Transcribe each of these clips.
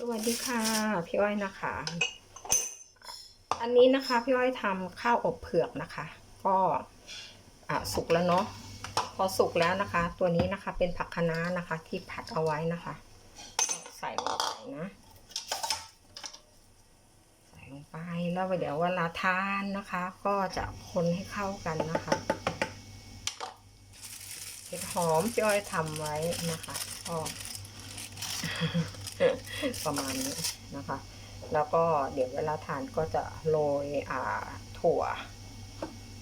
สวัสดีค่ะ พี่อ้อยนะคะ อันนี้นะคะพี่อ้อยทำข้าวอบเผือกนะคะ ก็อะสุกแล้วเนาะพอสุกแล้วนะคะ ตัวนี้นะคะเป็นผักคะน้านะคะ ที่ผัดเอาไว้นะคะ ใส่ลงไปนะใส่ลงไปแล้วเดี๋ยวเวลาทานนะคะ ก็จะคนให้เข้ากันนะคะเห็ดหอมพี่อ้อยทำไว้นะคะก็ ประมาณนี้นะคะ แล้วก็เดี๋ยวเวลาทานก็จะโรยอ่าถั่ว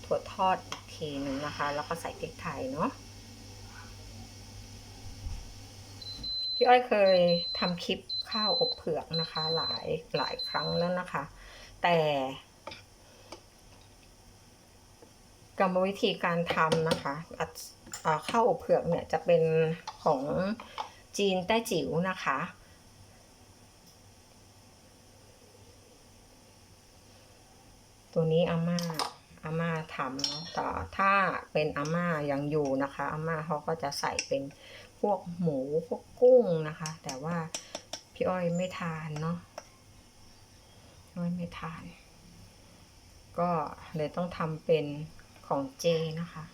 ถั่วทอดอีกทีหนึ่งนะคะ แล้วก็ใส่พริกไทยเนาะพี่อ้อยเคยทำคลิปข้าวอบเผือกนะคะ หลายหลายครั้งแล้วนะคะ แต่กรรมวิธีการทำนะคะข้าวอบเผือกเนี่ยจะเป็นของจีนแต้จิ๋วนะคะ ตัวนี้อาม่าอาม่าทำเนาะแต่ถ้าเป็นอาม่ายังอยู่นะคะอาม่าเขาก็จะใส่เป็นพวกหมูพวกกุ้งนะคะ แต่ว่าพี่อ้อยไม่ทานเนาะพี่อ้อยไม่ทาน ก็เลยต้องทำเป็นของเจนะคะ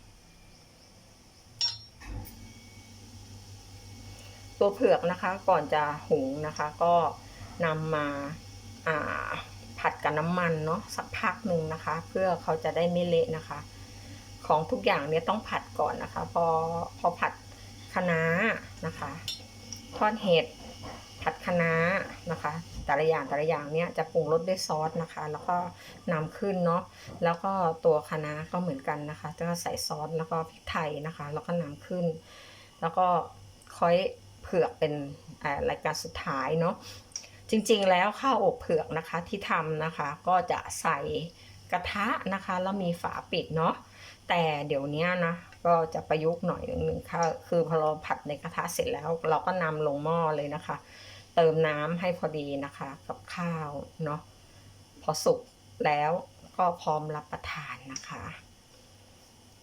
ตัวเผือกนะคะก่อนจะหุงนะคะ ก็นำมาอ่า ผัดกับน้ำมันเนาะสักพักหนึ่งนะคะ เพื่อเขาจะได้ไม่เละนะคะ ของทุกอย่างเนี่ยต้องผัดก่อนนะคะ พอพอผัดคะน้านะคะ ทอดเห็ดผัดคะน้านะคะ แต่ละอย่างแต่ละอย่างเนี่ยจะปรุงรสด้วยซอสนะคะ แล้วก็นำขึ้นเนาะแล้วก็ตัวคะน้าก็เหมือนกันนะคะจะใส่ซอสแล้วก็พริกไทยนะคะ แล้วก็นำขึ้น แล้วก็ค่อยเผือกเป็นรายการสุดท้ายเนาะ จริงๆแล้วข้าวอบเผือกนะคะที่ทำนะคะ ก็จะใส่กระทะนะคะ แล้วมีฝาปิดเนาะแต่เดี๋ยวนี้นะก็จะประยุกต์หน่อยหนึ่งค่ะคือพอเราผัดในกระทะเสร็จแล้ว เราก็นำลงหม้อเลยนะคะ เติมน้ำให้พอดีนะคะ กับข้าวเนาะพอสุกแล้วก็พร้อมรับประทานนะคะ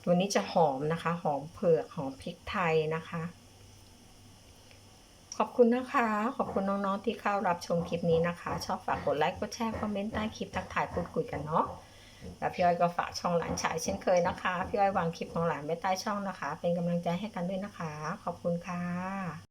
ตัวนี้จะหอมนะคะ หอมเผือกหอมพริกไทยนะคะ ขอบคุณนะคะ ขอบคุณน้องๆที่เข้ารับชมคลิปนี้นะคะ ชอบฝากกดไลค์กดแชร์คอมเมนต์ใต้คลิปทักทายพูดคุยกันเนาะแล้วพี่อ้อยก็ฝากช่องหลานชายเช่นเคยนะคะ พี่อ้อยวางคลิปของหลานไว้ใต้ช่องนะคะ เป็นกำลังใจให้กันด้วยนะคะ ขอบคุณค่ะ